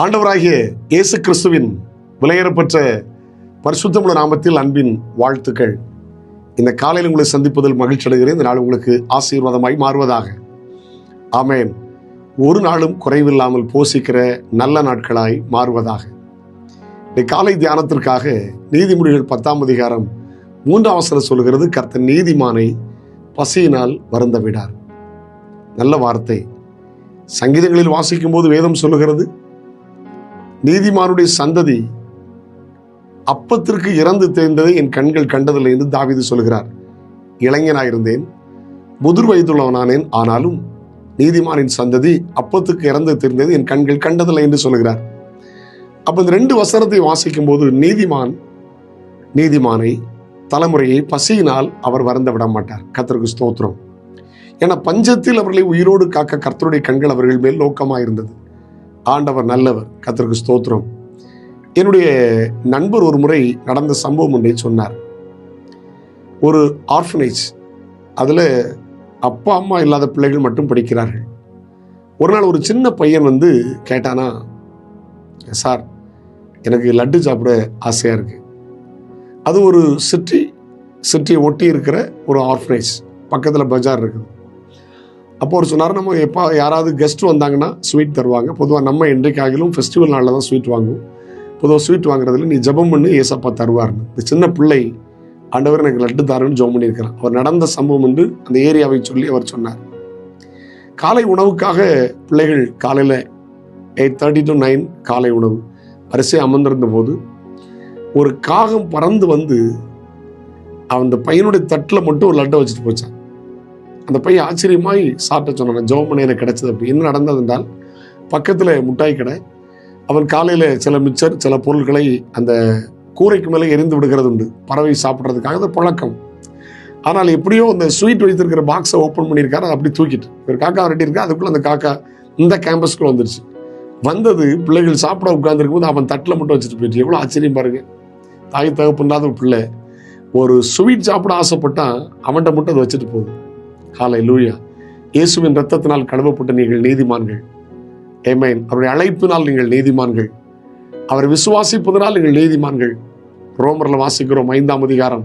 ஆண்டவராகிய இயேசு கிறிஸ்துவின் விலையேறப்பெற்ற பரிசுத்தமுள்ள நாமத்தில் அன்பின் வாழ்த்துக்கள். இந்த காலையில் உங்களை சந்திப்பதில் மகிழ்ச்சி அடைகிறேன். இந்த நாள் உங்களுக்கு ஆசீர்வாதமாய் மாறுவதாக. ஆமேன். ஒரு நாளும் குறைவில்லாமல் போஷிக்கிற நல்ல நாட்களாய் மாறுவதாக. இந்த காலை தியானத்திற்காக நீதிமொழிகள் பத்தாம் அதிகாரம் மூன்றாம் அவசரம் சொல்கிறது கர்த்த நீதிமானை பசியினால் வருந்த விடார் நல்ல வார்த்தை. சங்கீதங்களில் வாசிக்கும் போது வேதம் சொல்லுகிறது நீதிமானுடைய சந்ததி அப்பத்திற்கு இறந்து தேர்ந்ததை என் கண்கள் கண்டதில்லை என்று தாவிது சொல்கிறார். இளைஞனாயிருந்தேன். முதிர் வயதுள்ளவனானேன். ஆனாலும் நீதிமானின் சந்ததி அப்பத்துக்கு இறந்து தெரிந்தது என் கண்கள் கண்டதில்லை என்று சொல்கிறார். அப்ப இந்த ரெண்டு வசனத்தை வாசிக்கும் போது நீதிமான் நீதிமானை தலைமுறையை பசியினால் அவர் வருந்த விட மாட்டார். கர்த்தருக்கு ஸ்தோத்திரம். என பஞ்சத்தில் அவர்களை உயிரோடு காக்க கர்த்தருடைய கண்கள் அவர்கள் மேல் நோக்கமாக இருந்தது ஆண்டவர் நல்லவர் கத்திற்கு ஸ்தோத்திரம். என்னுடைய நண்பர் ஒரு முறை நடந்த சம்பவம் ஒன்றை சொன்னார். ஒரு ஆர்ஃபனேஜ் அதில் அப்பா அம்மா இல்லாத பிள்ளைகள் மட்டும் படிக்கிறார்கள். ஒரு நாள் ஒரு சின்ன பையன் வந்து கேட்டானா சார் எனக்கு லட்டு சாப்பிட ஆசையாக இருக்குது அது ஒரு சிட்டி சிட்டியை ஒட்டி இருக்கிற ஒரு ஆர்ஃபனேஜ் பக்கத்தில் பஜார் இருக்குது. அப்போ ஒரு சொன்னார் நம்ம எப்போ யாராவது கெஸ்ட் வந்தாங்கன்னா ஸ்வீட் தருவாங்க. பொதுவாக நம்ம என்றைக்காகிலும் ஃபெஸ்டிவல் நாளில் தான் ஸ்வீட் வாங்குவோம். பொதுவாக ஸ்வீட் வாங்குறதுல நீ ஜபம் பண்ணி ஏசப்பா தருவார்னு இந்த சின்ன பிள்ளை ஆண்டவர் எனக்கு லட்டு தாருன்னு ஜெபம் பண்ணியிருக்கிறான். அவர் நடந்த சம்பவம் என்று அந்த ஏரியாவை சொல்லி அவர் சொன்னார். காலை உணவுக்காக பிள்ளைகள் காலையில் எயிட் தேர்ட்டி டு நைன் காலை உணவு. வரிசை அமர்ந்திருந்த போது ஒரு காகம் பறந்து வந்து அந்த பையனுடைய தட்டில் மட்டும் ஒரு லட்டை வச்சுட்டு போச்சான். அந்த பையன் ஆச்சரியமாய் சாப்பிட்ட சொன்னான். ஜெபம் பண்ணி எனக்கு கிடைச்சது அப்படி. என்ன நடந்தது என்றால் பக்கத்தில் முட்டாய் கடை அவன் காலையில் சில மிச்சர் சில பொருட்களை அந்த கூரைக்கு மேலே எரிந்து விடுகிறது உண்டு. பறவை சாப்பிட்றதுக்காக அது பழக்கம். ஆனால் எப்படியோ அந்த ஸ்வீட் வைத்திருக்கிற பாக்ஸை ஓப்பன் பண்ணியிருக்காரு. அதை அப்படி தூக்கிட்டு. ஒரு காக்கா ரெட்டியிருக்கா அதுக்குள்ளே அந்த காக்கா இந்த கேம்பஸ்க்குள்ளே வந்துருச்சு. வந்தது பிள்ளைகள் சாப்பிட உட்காந்துருக்கும் போது அவன் தட்டில் மட்டும் வச்சுட்டு போயிட்டு எவ்வளோ ஆச்சரியம் பாருங்க. தாய் தகப்பு இல்லாத பிள்ளை. ஒரு ஸ்வீட் சாப்பிட ஆசைப்பட்டான் அவன்கிட்ட மட்டும் அதை வச்சுட்டு போகுது. காலை லூயா இயேசுவின் ரத்தத்தினால் கழுவப்பட்ட நீங்கள் நீதிமான்கள். ஏமேன் அவருடைய அழைப்பினால் நீங்கள் நீதிமான்கள். அவர் விசுவாசிப்பதனால் நீங்கள் நீதிமான்கள். ரோமர்ல வாசிக்கிறோம் ஐந்தாம் அதிகாரம்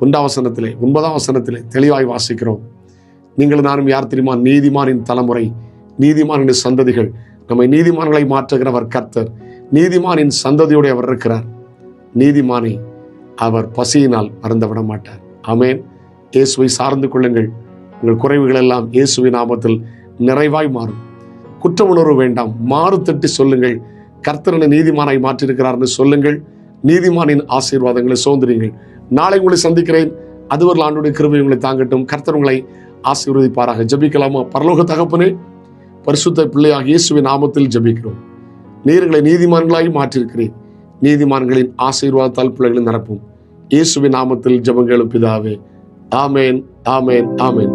ஒன்றாம் வசனத்திலே ஒன்பதாம் வசனத்திலே தெளிவாய் வாசிக்கிறோம். நீங்கள் நானும் யார் தெரியுமா? நீதிமானின் தலைமுறை. நீதிமானின் சந்ததிகள். நம்மை நீதிமான்களை மாற்றுகிறவர் கர்த்தர். நீதிமானின் சந்ததியோடு அவர் இருக்கிறார். நீதிமானை அவர் பசியினால் மறந்து விட மாட்டார். அமேன் இயேசுவை சார்ந்து கொள்ளுங்கள். உங்கள் குறைவுகள் எல்லாம் இயேசுவின் நாமத்தில் நிறைவாய் மாறும். குற்ற உணர்வு வேண்டாம். மாறு தட்டி சொல்லுங்கள். கர்த்தரனை நீதிமானாய் மாற்றிருக்கிறார்னு சொல்லுங்கள். நீதிமானின் ஆசீர்வாதங்களை சோதரிங்கள் நாளை உங்களை சந்திக்கிறேன். அதுவரை ஆண்டுடைய கிருபை உங்களை தாங்கட்டும். கர்த்தர் உங்களை ஆசீர்வதிப்பாராக. ஜபிக்கலாமா? பரலோக தகப்பனே பரிசுத்த பிள்ளையாக இயேசுவின் நாமத்தில் ஜபிக்கிறோம். நீர்களை நீதிமான்களாகி மாற்றிருக்கிறேன் நீதிமான்களின் ஆசீர்வாதத்தால் பிள்ளைகளை நிரப்பும் இயேசுவின் நாமத்தில் ஜபங்களும் பிதாவே. ஆமேன் ஆமேன் ஆமேன்.